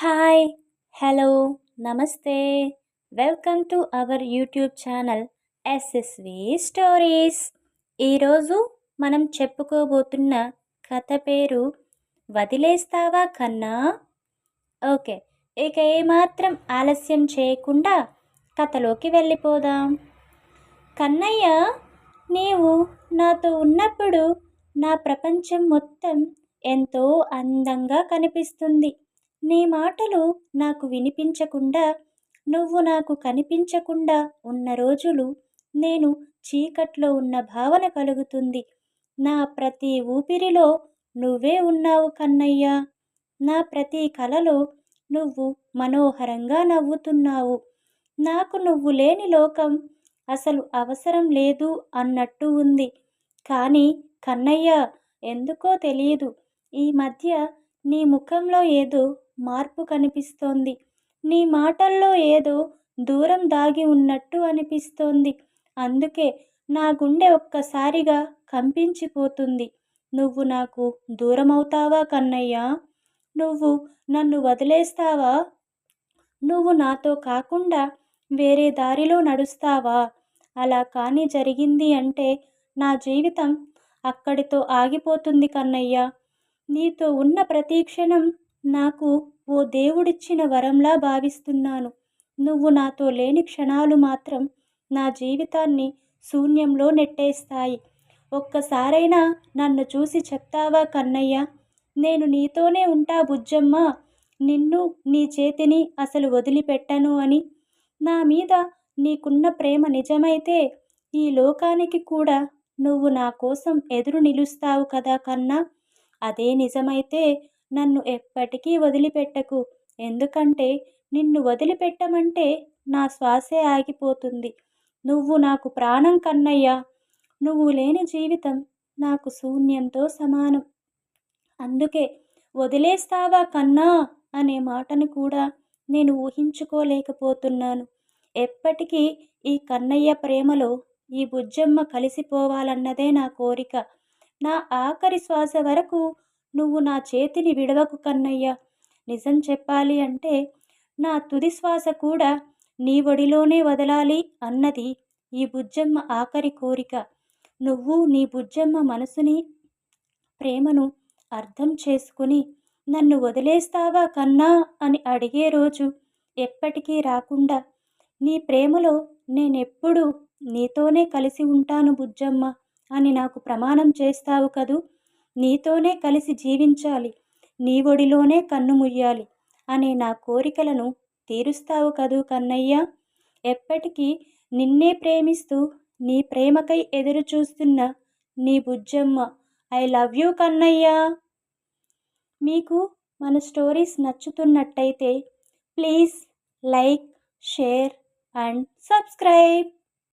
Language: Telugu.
Hi hello namaste. Welcome to our YouTube channel SSV stories. ఈరోజు మనం చెప్పుకోబోతున్న కథ పేరు వదిలేస్తావా కన్నా? ఓకే ఇక ఏమాత్రం ఆలస్యం చేయకుండా కథలోకి వెళ్ళిపోదాం. కన్నయ్య నీవు నాతో ఉన్నప్పుడు నా ప్రపంచం మొత్తం ఎంతో అందంగా కనిపిస్తుంది. నీ మాటలు నాకు వినిపించకుండా నువ్వు నాకు కనిపించకుండా ఉన్న రోజులు నేను చీకట్లో ఉన్న భావన కలుగుతుంది. నా ప్రతి ఊపిరిలో నువ్వే ఉన్నావు కన్నయ్య. నా ప్రతి కలలో నువ్వు మనోహరంగా నవ్వుతున్నావు. నాకు నువ్వు లేని లోకం అసలు అవసరం లేదు అన్నట్టు ఉంది. కానీ కన్నయ్య ఎందుకో తెలియదు ఈ మధ్య నీ ముఖంలో ఏదో మార్పు కనిపిస్తోంది. నీ మాటల్లో ఏదో దూరం దాగి ఉన్నట్టు అనిపిస్తోంది. అందుకే నా గుండె ఒక్కసారిగా కంపించిపోతుంది. నువ్వు నాకు దూరమవుతావా కన్నయ్య? నువ్వు నన్ను వదిలేస్తావా? నువ్వు నాతో కాకుండా వేరే దారిలో నడుస్తావా? అలా కానీ జరిగింది అంటే నా జీవితం అక్కడితో ఆగిపోతుంది కన్నయ్య. నీతో ఉన్న ప్రతి క్షణం నాకు ఓ దేవుడిచ్చిన వరంలా భావిస్తున్నాను. నువ్వు నాతో లేని క్షణాలు మాత్రం నా జీవితాన్ని శూన్యంలో నెట్టేస్తాయి. ఒక్కసారైనా నన్ను చూసి చెప్తావా కన్నయ్య? నేను నీతోనే ఉంటా బుజ్జమ్మ. నిన్ను నీ చేతిని అసలు వదిలిపెట్టను అని. నా మీద నీకున్న ప్రేమ నిజమైతే ఈ లోకానికి కూడా నువ్వు నా కోసం ఎదురు నిలుస్తావు కదా కన్నా. అదే నిజమైతే నన్ను ఎప్పటికీ వదిలిపెట్టకు. ఎందుకంటే నిన్ను వదిలిపెట్టమంటే నా శ్వాసే ఆగిపోతుంది. నువ్వు నాకు ప్రాణం కన్నయ్యా. నువ్వు లేని జీవితం నాకు శూన్యంతో సమానం. అందుకే వదిలేస్తావా కన్నా అనే మాటను కూడా నేను ఊహించుకోలేకపోతున్నాను. ఎప్పటికీ ఈ కన్నయ్య ప్రేమలో ఈ బుజ్జమ్మ కలిసిపోవాలన్నదే నా కోరిక. నా ఆఖరి శ్వాస వరకు నువ్వు నా చేతిని విడవకు కన్నయ్య. నిజం చెప్పాలి అంటే నా తుది శ్వాస కూడా నీ ఒడిలోనే వదలాలి అన్నది ఈ బుజ్జమ్మ ఆఖరి కోరిక. నువ్వు నీ బుజ్జమ్మ మనసుని ప్రేమను అర్థం చేసుకుని నన్ను వదిలేస్తావా కన్నా అని అడిగే రోజు ఎప్పటికీ రాకుండా నీ ప్రేమలో నేనెప్పుడు నీతోనే కలిసి ఉంటాను బుజ్జమ్మ అని నాకు ప్రమాణం చేస్తావు కదూ? నీతోనే కలిసి జీవించాలి. నీ ఒడిలోనే కన్ను ముయ్యాలి అనే నా కోరికలను తీరుస్తావు కదూ కన్నయ్య. ఎప్పటికీ నిన్నే ప్రేమిస్తూ నీ ప్రేమకై ఎదురు చూస్తున్న నీ Bujjamma. I love you Kannayya. మీకు మన stories నచ్చుతున్నట్టయితే please like share and subscribe.